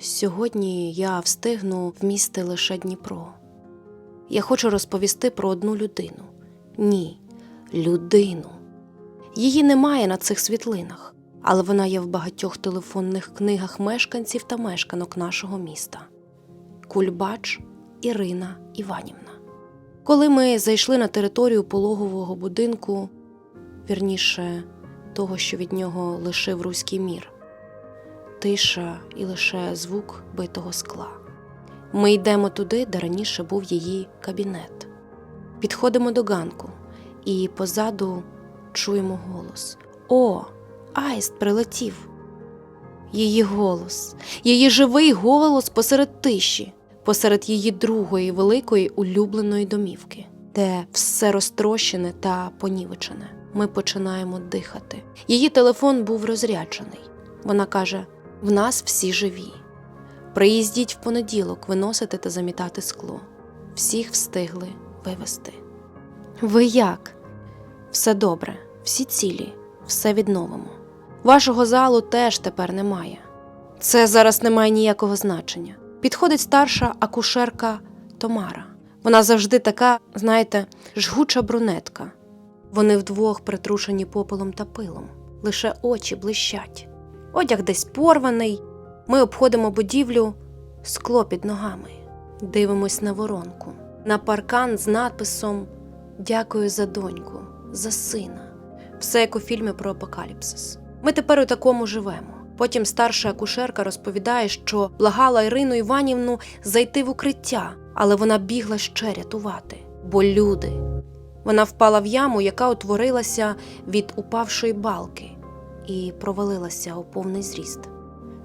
Сьогодні я встигну вмісти лише Дніпро. Я хочу розповісти про одну людину. Ні, людину. Її немає на цих світлинах, але вона є в багатьох телефонних книгах мешканців та мешканок нашого міста. Кульбач Ірина Іванівна. Коли ми зайшли на територію пологового будинку, вірніше того, що від нього лишив руський мір, тиша і лише звук битого скла. Ми йдемо туди, де раніше був її кабінет. Підходимо до ганку, і позаду чуємо голос: О, Аїст прилетів! Її голос, її живий голос посеред тиші, посеред її другої великої улюбленої домівки, де все розтрощене та понівечене. Ми починаємо дихати. Її телефон був розряджений. Вона каже: в нас всі живі. Приїздіть в понеділок виносити та замітати скло. Всіх встигли вивезти. Ви як? Все добре, всі цілі, все відновимо. Вашого залу теж тепер немає. Це зараз не має ніякого значення. Підходить старша акушерка Томара. Вона завжди така, знаєте, жгуча брунетка. Вони вдвох притрушені попелом та пилом, лише очі блищать. Одяг десь порваний. Ми обходимо будівлю, скло під ногами. Дивимось на воронку, на паркан з надписом Дякую за доньку, за сина. Все як у фільмі про апокаліпсис. Ми тепер у такому живемо. Потім старша акушерка розповідає, що благала Ірину Іванівну зайти в укриття, але вона бігла ще рятувати. Бо люди. Вона впала в яму, яка утворилася від упавшої балки, і провалилася у повний зріст.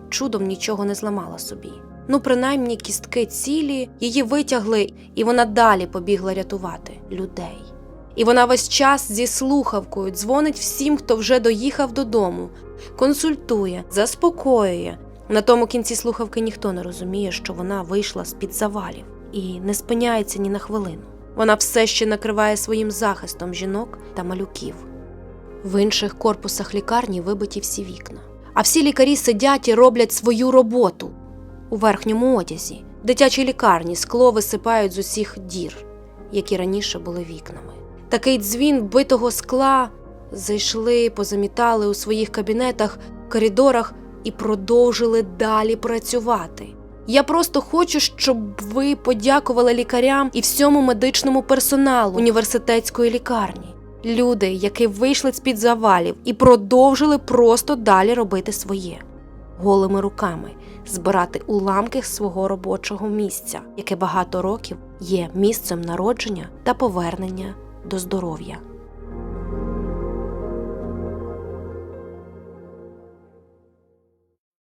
Чудом нічого не зламала собі. Ну, принаймні, кістки цілі її витягли, і вона далі побігла рятувати людей. І вона весь час зі слухавкою дзвонить всім, хто вже доїхав додому, консультує, заспокоює. На тому кінці слухавки ніхто не розуміє, що вона вийшла з-під завалів і не спиняється ні на хвилину. Вона все ще накриває своїм захистом жінок та малюків. В інших корпусах лікарні вибиті всі вікна. А всі лікарі сидять і роблять свою роботу у верхньому одязі. В дитячій лікарні скло висипають з усіх дір, які раніше були вікнами. Такий дзвін битого скла зайшли, позамітали у своїх кабінетах, коридорах і продовжили далі працювати. Я просто хочу, щоб ви подякували лікарям і всьому медичному персоналу університетської лікарні. Люди, які вийшли з-під завалів і продовжили просто далі робити своє голими руками, збирати уламки свого робочого місця, яке багато років є місцем народження та повернення до здоров'я.